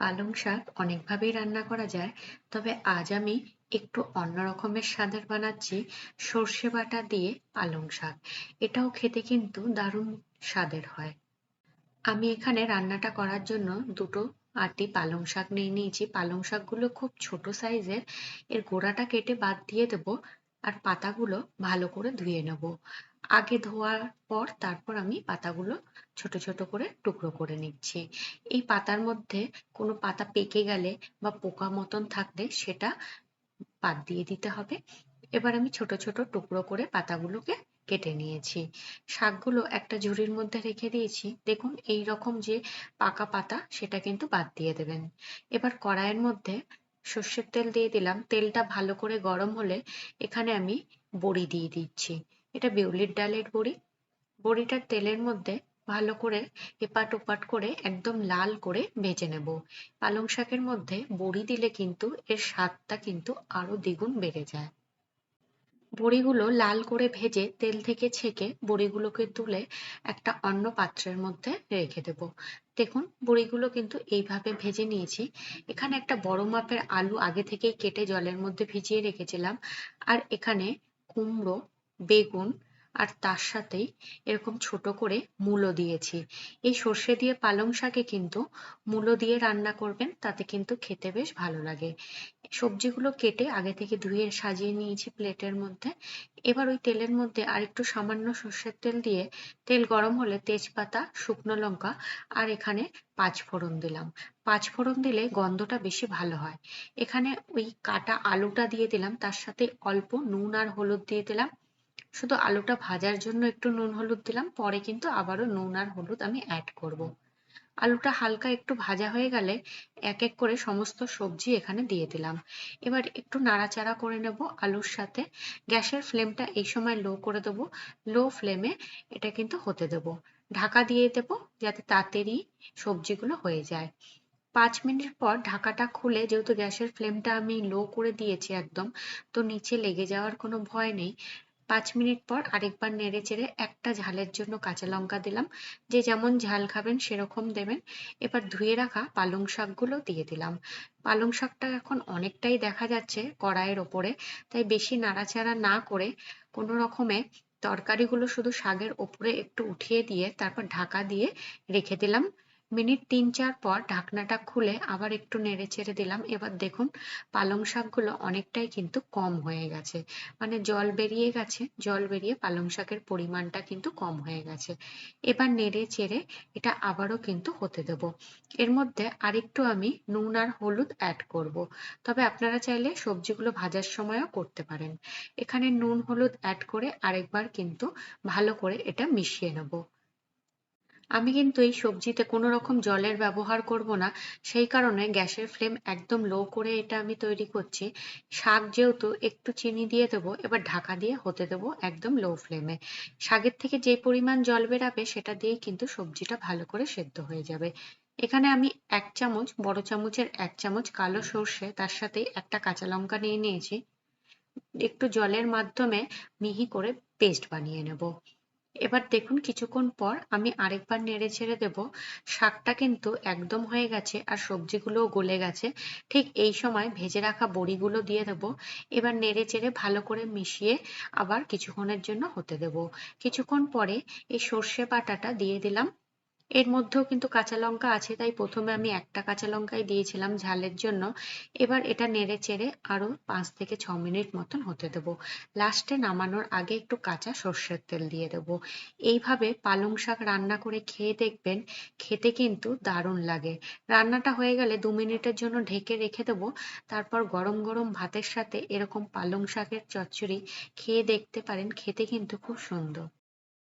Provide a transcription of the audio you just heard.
পালং শাক অনেকভাবেই রান্না করা যায়, তবে আজ আমি একটু অন্য রকমের স্বাদের বানাচ্ছি সর্ষে বাটা দিয়ে পালং শাক। এটাও খেতে কিন্তু দারুণ স্বাদের হয়। আমি এখানে রান্নাটা করার জন্য দুটো আটি পালং শাক নিয়ে নিয়েছি। পালং শাকগুলো খুব ছোট সাইজের, এর গোড়াটা কেটে বাদ দিয়ে দেব আর পাতাগুলো ভালো করে ধুয়ে নেব। আগে ধোয়ার পর তারপর আমি পাতাগুলো ছোট ছোট করে টুকরো করে নিচ্ছি। এই পাতার মধ্যে কোনো পাতা পেকে গেলে বা পোকা মতন থাকলে সেটা বাদ দিয়ে দিতে হবে। এবার আমি ছোট ছোট টুকরো করে পাতাগুলোকে কেটে নিয়েছি। শাকগুলো একটা ঝুড়ির মধ্যে রেখে দিয়েছি। দেখুন, এই রকম যে পাকা পাতা, সেটা কিন্তু বাদ দিয়ে দেবেন। এবার কড়াইয়ের মধ্যে সর্ষের তেল দিয়ে দিলাম। তেলটা ভালো করে গরম হলে এখানে আমি বড়ি দিয়ে দিচ্ছি। এটা বিউলির ডালের বড়ি। বড়িটা তেলের মধ্যে ভালো করে এপাট ওপাট করে একদম লাল করে ভেজে নেব। পালং শাকের মধ্যে বড়ি দিলে কিন্তু এর স্বাদটা কিন্তু আরও দ্বিগুণ বেড়ে যায়। বড়িগুলো লাল করে ভেজে তেল থেকে ছেঁকে বড়িগুলোকে তুলে একটা অন্য পাত্রের মধ্যে রেখে দেব। দেখুন, বড়িগুলো কিন্তু এইভাবে ভেজে নিয়েছি। এখানে একটা বড় মাপের আলু আগে থেকেই কেটে জলের মধ্যে ভিজিয়ে রেখেছিলাম। আর এখানে কুমড়ো বেগুন আর তার সাথেই এরকম ছোট করে মূলো দিয়েছি। এই সর্ষে দিয়ে পালং শাকে কিন্তু মূলো দিয়ে রান্না করবেন, তাতে কিন্তু খেতে বেশ ভালো লাগে। সবজিগুলো কেটে আগে থেকে ধুয়ে সাজিয়ে নিয়েছি প্লেটের মধ্যে। এবার ওই তেলের মধ্যে আর একটু সামান্য সর্ষের তেল দিয়ে, তেল গরম হলে তেজপাতা, শুকনো লঙ্কা আর এখানে পাঁচ ফোড়ন দিলাম। পাঁচ ফোড়ন দিলে গন্ধটা বেশি ভালো হয়। এখানে ওই কাটা আলুটা দিয়ে দিলাম, তার সাথে অল্প নুন আর হলুদ দিয়ে দিলাম। শুধু আলুটা ভাজার জন্য একটু নুন হলুদ দিলাম, পরে কিন্তু আবারও নুন আর হলুদ আমি অ্যাড করব। আলুটা হালকা একটু ভাজা হয়ে গেলে এক এক করে সমস্ত সবজি এখানে দিয়ে দিলাম। এবার একটু নাড়াচাড়া করে নেব আলুর সাথে। গ্যাসের ফ্লেমটা এই সময় লো করে দেবো। লো ফ্লেমে এটা কিন্তু হতে দেব। ঢাকা দিয়ে দেব যাতে তাড়াতাড়ি সবজিগুলো হয়ে যায়। পাঁচ মিনিট পর ঢাকাটা খুলে, যেহেতু গ্যাসের ফ্লেমটা আমি লো করে দিয়েছি একদম, তো নিচে লেগে যাওয়ার কোনো ভয় নেই। পাঁচ মিনিট পর আরেকবার নেড়ে চেড়ে একটা ঝালের জন্য কাঁচা লঙ্কা দিলাম। যে যেমন ঝাল খাবেন সেরকম দেবেন। এবার ধুয়ে রাখা পালং শাকগুলো দিয়ে দিলাম। পালং শাকটা এখন অনেকটাই দেখা যাচ্ছে কড়াইয়ের ওপরে, তাই বেশি নাড়াচাড়া না করে কোনো রকমে তরকারিগুলো শুধু শাকের ওপরে একটু উঠিয়ে দিয়ে তারপর ঢাকা দিয়ে রেখে দিলাম। মিনিট তিন চার পর ঢাকনাটা খুলে আবার একটু নেড়ে চেড়ে দিলাম। এবার দেখুন, পালং শাকগুলো অনেকটাই কিন্তু কম হয়ে গেছে। মানে জল বেরিয়ে গেছে, জল বেরিয়ে পালং শাকের পরিমাণটা কিন্তু কম হয়ে গেছে। এবার নেড়ে চেড়ে এটা আবারও কিন্তু হতে দেব। এর মধ্যে আরেকটু আমি নুন আর হলুদ অ্যাড করব। তবে আপনারা চাইলে সবজিগুলো ভাজার সময়ও করতে পারেন। এখানে নুন, হলুদ অ্যাড করে আরেকবার কিন্তু ভালো করে এটা মিশিয়ে নেব। আমি কিন্তু এই সবজিতে কোনো রকম জলের ব্যবহার করব না। সেই কারণে গ্যাসের ফ্লেম একদম লো করে এটা আমি তৈরি করছি। শাক যেহেতু একটু চিনি দিয়ে দেবো, এবার ঢাকা দিয়ে হতে দেবো একদম লো ফ্লেমে শাকের থেকে যে পরিমাণ জল বেরাবে সেটা দিয়েই কিন্তু সবজিটা ভালো করে সেদ্ধ হয়ে যাবে। এখানে আমি এক চামচ, বড় চামচের এক চামচ কালো সর্ষে, তার সাথে একটা কাঁচা লঙ্কা নিয়ে নিয়েছি। একটু জলের মাধ্যমে মিহি করে পেস্ট বানিয়ে নেব। এবার দেখুন কিছুক্ষণ পর আমি আরেকবার নেড়ে ছেড়ে দেব। শাকটা কিন্তু একদম হয়ে গেছে আর সবজিগুলোও গলে গেছে। ঠিক এই সময় ভেজে রাখা বড়িগুলো দিয়ে দেব। এবার নেড়ে চেড়ে ভালো করে মিশিয়ে আবার কিছুক্ষণের জন্য হতে দেব। কিছুক্ষণ পরে এই সর্ষে বাটাটা দিয়ে দিলাম। এর মধ্যেও কিন্তু কাঁচা লঙ্কা আছে, তাই প্রথমে আমি একটা কাঁচা লঙ্কাই দিয়েছিলাম ঝালের জন্য। এবার এটা নেড়ে চেড়ে আরও পাঁচ থেকে ছ মিনিট মতন হতে দেবো। লাস্টে নামানোর আগে একটু কাঁচা সর্ষের তেল দিয়ে দেবো। এইভাবে পালং শাক রান্না করে খেয়ে দেখবেন, খেতে কিন্তু দারুণ লাগে। রান্নাটা হয়ে গেলে দু মিনিটের জন্য ঢেকে রেখে দেবো। তারপর গরম গরম ভাতের সাথে এরকম পালং শাকের চচ্চড়ি খেয়ে দেখতে পারেন, খেতে কিন্তু খুব সুন্দর।